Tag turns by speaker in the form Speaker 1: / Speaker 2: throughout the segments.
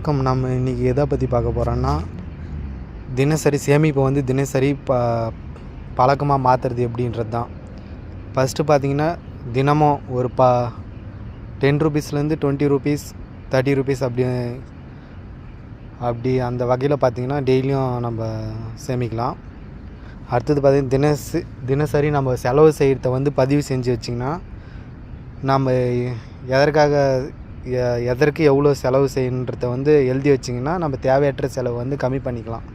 Speaker 1: வணக்கம். நம்ம இன்றைக்கி எதை பற்றி பார்க்க போகிறோன்னா தினசரி சேமிப்பை வந்து தினசரி ப பழக்கமாக மாற்றுறது எப்படின்றது தான். ஃபஸ்ட்டு பார்த்திங்கன்னா தினமும் ஒரு ப டென் ருபீஸ்லேருந்து டுவெண்ட்டி ருபீஸ் தேர்ட்டி ருபீஸ் அப்படி அப்படி அந்த வகையில் பார்த்திங்கன்னா டெய்லியும் நம்ம சேமிக்கலாம். அடுத்தது பார்த்திங்கன்னா தினசு தினசரி நம்ம செலவு செய்கிறத வந்து பதிவு செஞ்சு வச்சிங்கன்னா நம்ம எதற்காக எதற்கு எவ்வளோ செலவு செய்யணுன்றத வந்து எழுதி வச்சிங்கன்னா நம்ம தேவையற்ற செலவு வந்து கம்மி பண்ணிக்கலாம்.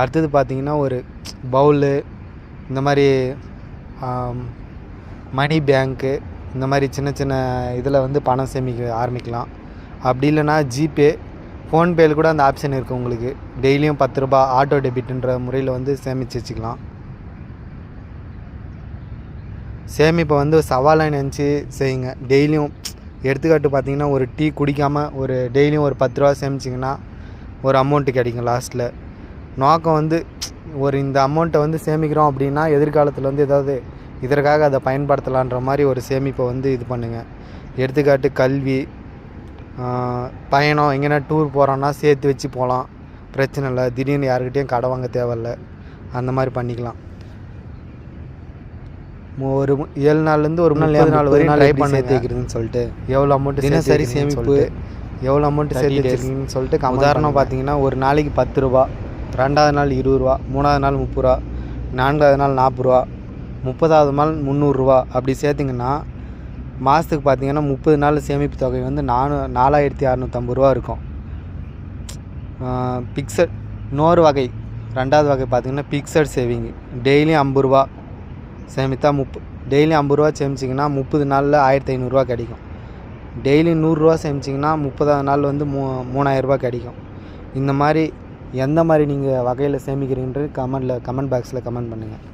Speaker 1: அடுத்தது பார்த்திங்கன்னா ஒரு பவுலு இந்த மாதிரி மணி பேங்க்கு இந்த மாதிரி சின்ன சின்ன இதில் வந்து பணம் சேமிக்க ஆரம்பிக்கலாம். அப்படி இல்லைன்னா ஜிபே ஃபோன்பேயில் கூட அந்த ஆப்ஷன் இருக்குது உங்களுக்கு. டெய்லியும் பத்து ரூபா ஆட்டோ டெபிட்ன்ற முறையில் வந்து சேமித்து வச்சுக்கலாம். சேமிப்பை வந்து சவாலாக நினச்சி செய்யுங்க. டெய்லியும் எடுத்துக்காட்டு பார்த்தீங்கன்னா ஒரு டீ குடிக்காமல் ஒரு டெய்லியும் ஒரு பத்து ரூபா சேமிச்சிங்கன்னா ஒரு அமௌண்ட்டு கிடைக்கும் லாஸ்ட்டில் நோக்கம் வந்து ஒரு இந்த அமௌண்ட்டை வந்து சேமிக்கிறோம் அப்படின்னா எதிர்காலத்தில் வந்து ஏதாவது இதற்காக அதை பயன்படுத்தலான்ற மாதிரி ஒரு சேமிப்பை வந்து இது பண்ணுங்கள் எடுத்துக்காட்டு கல்வி பயணம் எங்கேனா டூர் போகிறோன்னா சேர்த்து வச்சு போகலாம். பிரச்சனை இல்லை. திடீர்னு யாருக்கிட்டேயும் கடை வாங்க தேவையில்ல. அந்த மாதிரி பண்ணிக்கலாம். ஒரு ஏழு நாள்லேருந்து ஒரு முப்பது நாள் வரையும் ட்ரை பண்ண சேர்த்துக்கிறதுன்னு சொல்லிட்டு எவ்வளோ அமௌண்ட் தினசரி சேமிப்பு எவ்வளோ அமௌண்ட் சேர்த்து வச்சிருக்கீங்கன்னு சொல்லிட்டு உதாரணம் பார்த்தீங்கன்னா ஒரு நாளைக்கு பத்து ரூபா ரெண்டாவது நாள் இருபது ரூபா மூணாவது நாள் முப்பது ரூபா நான்காவது நாள் நாற்பது ரூபா முப்பதாவது நாள் முந்நூறுரூவா அப்படி சேர்த்திங்கன்னா மாதத்துக்கு பார்த்தீங்கன்னா முப்பது நாள் சேமிப்பு தொகை வந்து நானூ நாலாயிரத்தி அறநூற்றம்பது ரூபா இருக்கும். பிக்சட் இன்னொரு வகை ரெண்டாவது வகை பார்த்தீங்கன்னா பிக்சட் சேவிங் டெய்லியும் ஐம்பது ரூபா சேமித்தா முப்பு டெய்லி ஐம்பது ரூபா சேமிச்சிங்கன்னா முப்பது நாளில் ஆயிரத்தி ஐநூறுரூவா கிடைக்கும். டெய்லி நூறுரூவா சேமிச்சிங்கன்னா முப்பதாவது நாள் வந்து மூ மூணாயிரரூபா கிடைக்கும். இந்த மாதிரி எந்த மாதிரி நீங்கள் வகையில் சேமிக்கிறீங்கன்றது கமெண்டில் கமெண்ட் பாக்ஸில் கமெண்ட் பண்ணுங்கள்